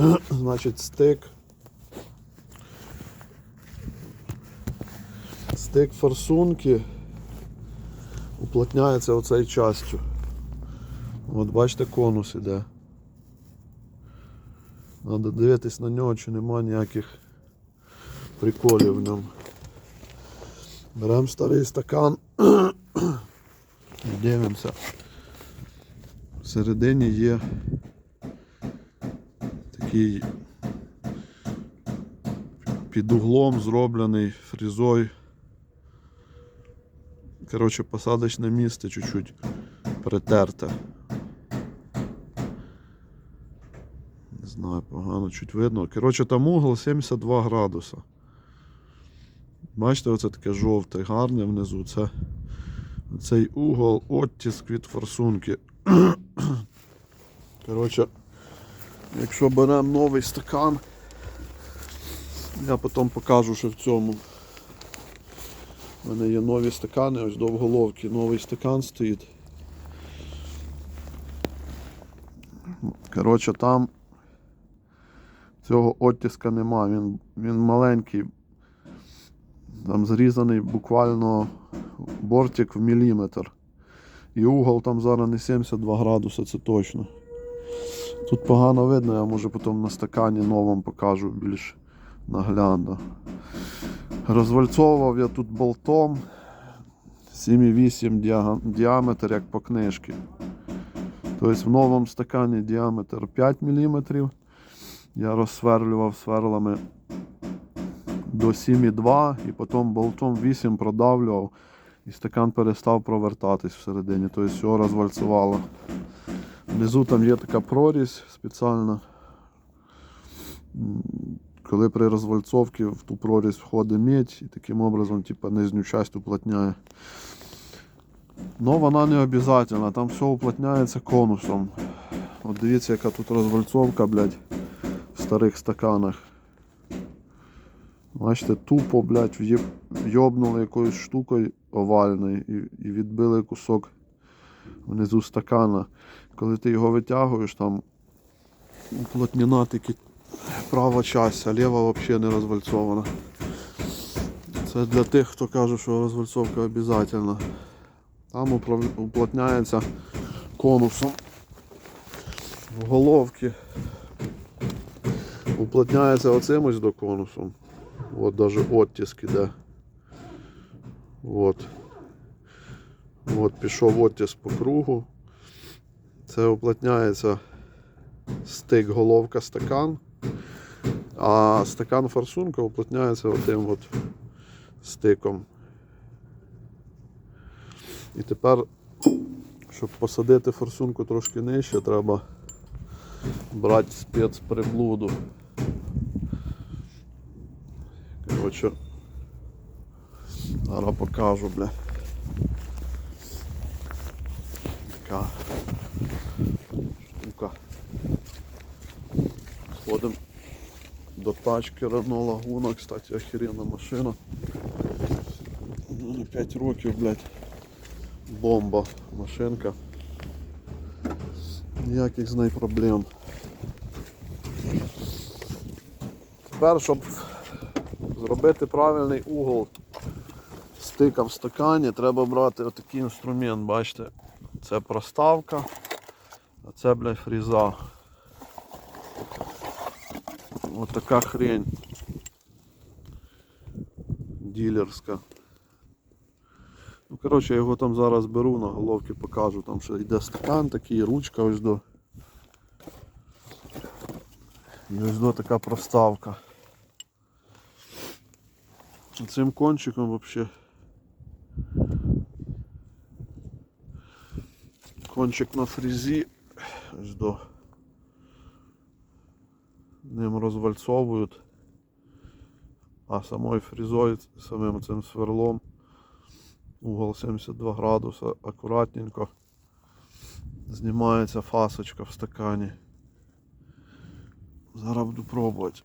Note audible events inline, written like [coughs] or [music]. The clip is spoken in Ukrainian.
[clears throat] Значить, стик. Стик форсунки уплотняється оцею частю. От бачите, конус іде. Треба дивитись на нього, чи нема ніяких приколів в ньому. Беремо старий стакан. і [clears throat] Дивимося. Всередині є такий під углом зроблений фрізой. Коротше, посадочне місце чуть-чуть притерте. Не знаю, погано чуть видно. Коротше, там угол 72 градуса. Бачите, оце таке жовте, гарне внизу. Це цей угол оттиск від форсунки. [coughs] Коротше, якщо беремо новий стакан, я потім покажу, що в цьому. У мене є нові стакани, ось до головки новий стакан стоїть. Коротше, там цього оттиска нема, він, він маленький. Там зрізаний буквально бортик в міліметр. І угол там зараз не 72 градуса, це точно. Тут погано видно, я може потім на стакані новому покажу більш наглядно. Розвальцовував я тут болтом 7,8 діаметр, як по книжці. Тобто в новому стакані діаметр 5 мм. Я розсверлював сверлами до 7,2 і потім болтом 8 продавлював і стакан перестав провертатись всередині, тобто його розвальцювало. Внизу там є така прорізь спеціальна. Коли при розвальцовці в ту прорізь входить медь і таким образом типа, нижню часть уплотняє. Но вона не обов'язательна, там все уплотняється конусом. От дивіться, яка тут розвальцовка, блядь, в старих стаканах. Бачите, тупо, блядь, в'єб- в'йобнули якоюсь штукою овальною і, і відбили кусок внизу стакана. Коли ти його витягуєш, там уплотнена тільки права часть, а ліва взагалі не розвальцована. Це для тих, хто каже, що розвальцовка обов'язательна. Там уплотняється конусом в головки. Уплотняється оцим ось до конусом. От даже оттиск іде. От. От пішов оттиск по кругу. Це уплотняється стик головка стакан. А стакан форсунка уплотняється отим от стиком. І тепер, щоб посадити форсунку трошки нижче, треба брати спецприблуду. Коротше, зараз покажу, бля. Така штука. Сходимо до тачки Renault Laguna, кстати, охеренна машина. Ну, 5 років, блядь. Бомба машинка. Ніяких з нею проблем. Тепер, щоб зробити правильний угол стика в стакані, треба брати отакий інструмент, бачите. Це проставка, а це, блядь, фріза. Ось така хрень. Ділерська. Ну, коротше, я його там зараз беру, на головці покажу, там ще йде стакан такий, ручка ось до. І ось до така проставка. Цим кончиком вообще кончик на фрезі ось до ним розвальцовують, а самою фрезою, самим цим сверлом угол 72 градуса, акуратненько знімається фасочка в стакані. Зараз буду пробувати.